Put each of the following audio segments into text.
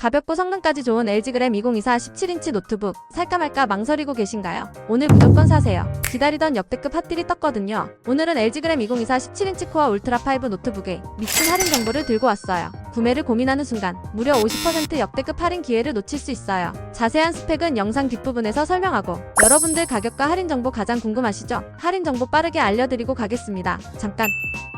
가볍고 성능까지 좋은 LG 그램 2024 17인치 노트북 살까 말까 망설이고 계신가요? 오늘 무조건 사세요. 기다리던 역대급 핫딜이 떴거든요. 오늘은 LG 그램 2024 17인치 코어 울트라 5 노트북에 미친 할인 정보를 들고 왔어요. 구매를 고민하는 순간 무려 50% 역대급 할인 기회를 놓칠 수 있어요. 자세한 스펙은 영상 뒷부분에서 설명하고 여러분들 가격과 할인 정보 가장 궁금하시죠? 할인 정보 빠르게 알려드리고 가겠습니다. 잠깐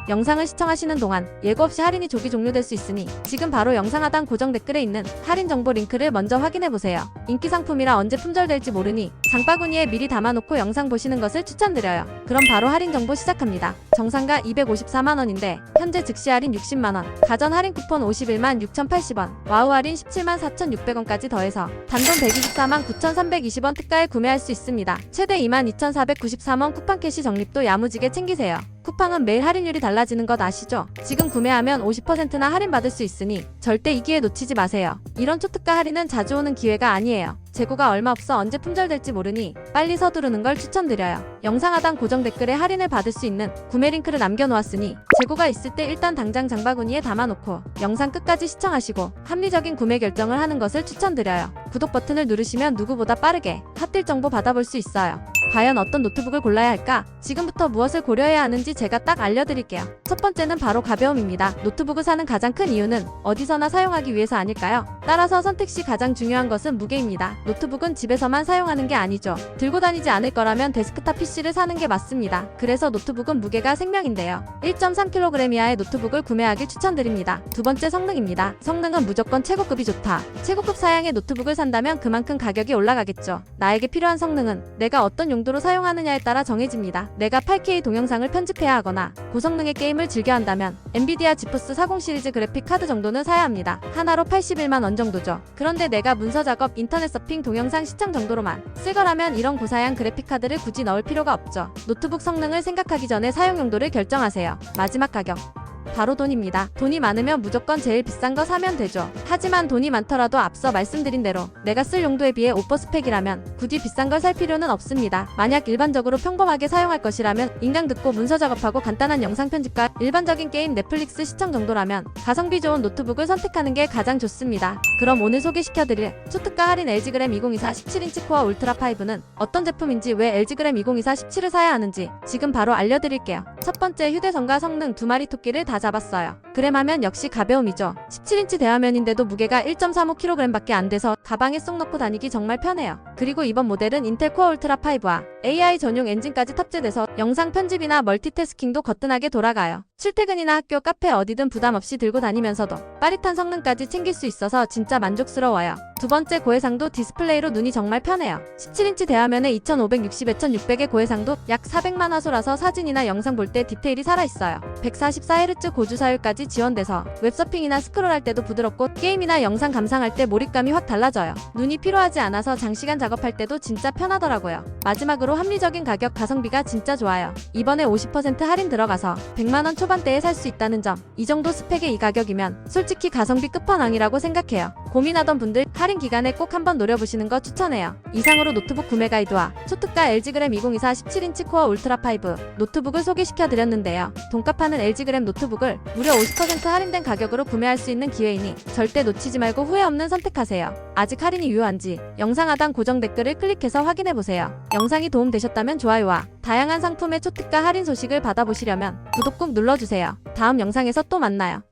영상을 시청하시는 동안 예고 없이 할인이 조기 종료될 수 있으니 지금 바로 영상 하단 고정 댓글에 있는 할인 정보 링크를 먼저 확인해 보세요. 인기 상품이라 언제 품절될지 모르니 장바구니에 미리 담아놓고 영상 보시는 것을 추천드려요. 그럼 바로 할인 정보 시작합니다. 정상가 254만 원인데 현재 즉시 할인 60만 원, 가전 할인 쿠폰 51만 6,080원, 와우 할인 17만 4,600원까지 더해서 단돈 124만 9,320원 특가에 구매할 수 있습니다. 최대 2만 2,493원 쿠팡 캐시 적립도 야무지게 챙기세요. 쿠팡은 매일 할인율이 달라지는 것 아시죠? 지금 구매하면 50%나 할인받을 수 있으니 절대 이 기회 놓치지 마세요. 이런 초특가 할인은 자주 오는 기회가 아니에요. 재고가 얼마 없어 언제 품절될지 모르니 빨리 서두르는 걸 추천드려요. 영상 하단 고정 댓글에 할인을 받을 수 있는 구매 링크를 남겨놓았으니 재고가 있을 때 일단 당장 장바구니에 담아놓고 영상 끝까지 시청하시고 합리적인 구매 결정을 하는 것을 추천드려요. 구독 버튼을 누르시면 누구보다 빠르게 핫딜 정보 받아볼 수 있어요. 과연 어떤 노트북을 골라야 할까? 지금부터 무엇을 고려해야 하는지 제가 딱 알려드릴게요. 첫 번째는 바로 가벼움입니다. 노트북을 사는 가장 큰 이유는 어디서나 사용하기 위해서 아닐까요? 따라서 선택 시 가장 중요한 것은 무게입니다. 노트북은 집에서만 사용하는 게 아니죠. 들고 다니지 않을 거라면 데스크탑 PC를 사는 게 맞습니다. 그래서 노트북은 무게가 생명인데요. 1.3kg 이하의 노트북을 구매하길 추천드립니다. 두 번째 성능입니다. 성능은 무조건 최고급이 좋다. 최고급 사양의 노트북을 산다면 그만큼 가격이 올라가겠죠. 나에게 필요한 성능은 내가 어떤 용 도로 사용하느냐에 따라 정해집니다. 내가 8K 동영상을 편집해야 하거나 고성능의 게임을 즐겨 한다면 엔비디아 지포스 40 시리즈 그래픽 카드 정도는 사야 합니다. 하나로 81만 원 정도죠. 그런데 내가 문서 작업, 인터넷 서핑, 동영상 시청 정도로만 쓸 거라면 이런 고사양 그래픽 카드를 굳이 넣을 필요가 없죠. 노트북 성능을 생각하기 전에 사용 용도를 결정하세요. 마지막 가격. 바로 돈입니다. 돈이 많으면 무조건 제일 비싼 거 사면 되죠. 하지만 돈이 많더라도 앞서 말씀드린 대로 내가 쓸 용도에 비해 오퍼 스펙이라면 굳이 비싼 걸 살 필요는 없습니다. 만약 일반적으로 평범하게 사용할 것이라면 인강 듣고 문서 작업하고 간단한 영상 편집과 일반적인 게임 넷플릭스 시청 정도라면 가성비 좋은 노트북을 선택하는 게 가장 좋습니다. 그럼 오늘 소개시켜드릴 초특가 할인 LG그램 2024 17인치 코어 울트라 5는 어떤 제품인지 왜 LG그램 2024 17을 사야 하는지 지금 바로 알려드릴게요. 첫 번째 휴대성과 성능 두 마리 토끼를 다 잡았어요. 그램하면 역시 가벼움이죠. 17인치 대화면인데도 무게가 1.35kg밖에 안 돼서 가방에 쏙 넣고 다니기 정말 편해요. 그리고 이번 모델은 인텔 코어 울트라 5와 AI 전용 엔진까지 탑재돼서 영상 편집이나 멀티태스킹도 거뜬하게 돌아가요. 출퇴근이나 학교, 카페 어디든 부담 없이 들고 다니면서도 빠릿한 성능까지 챙길 수 있어서 진짜 만족스러워요. 두 번째 고해상도 디스플레이로 눈이 정말 편해요. 17인치 대화면에 2560, 2600의 고해상도 약 400만 화소라서 사진이나 영상 볼 때 디테일이 살아있어요. 144Hz 고주사율까지 지원돼서 웹서핑이나 스크롤할 때도 부드럽고 게임이나 영상 감상할 때 몰입감이 확 달라져요. 눈이 피로하지 않아서 장시간 작업할 때도 진짜 편하더라고요. 마지막으로 합리적인 가격 가성비가 진짜 좋아요. 이번에 50% 할인 들어가서 100만원 초반대에 살 수 있다는 점. 이 정도 스펙의 이 가격이면 솔직히 가성비 끝판왕이라고 생각해요. 고민하던 분들 할인 기간에 꼭 한번 노려보시는 거 추천해요. 이상으로 노트북 구매 가이드와 초특가 LG그램 2024 17인치 코어 울트라 5 노트북을 소개시켜 드렸는데요. 돈값 하는 LG그램 노트북을 무려 50% 할인된 가격으로 구매할 수 있는 기회이니 절대 놓치지 말고 후회 없는 선택하세요. 아직 할인이 유효한지 영상 하단 고정 댓글을 클릭해서 확인해 보세요. 영상이 도움 되셨다면 좋아요와 다양한 상품의 초특가 할인 소식을 받아보시려면 구독 꼭 눌러주세요. 다음 영상에서 또 만나요.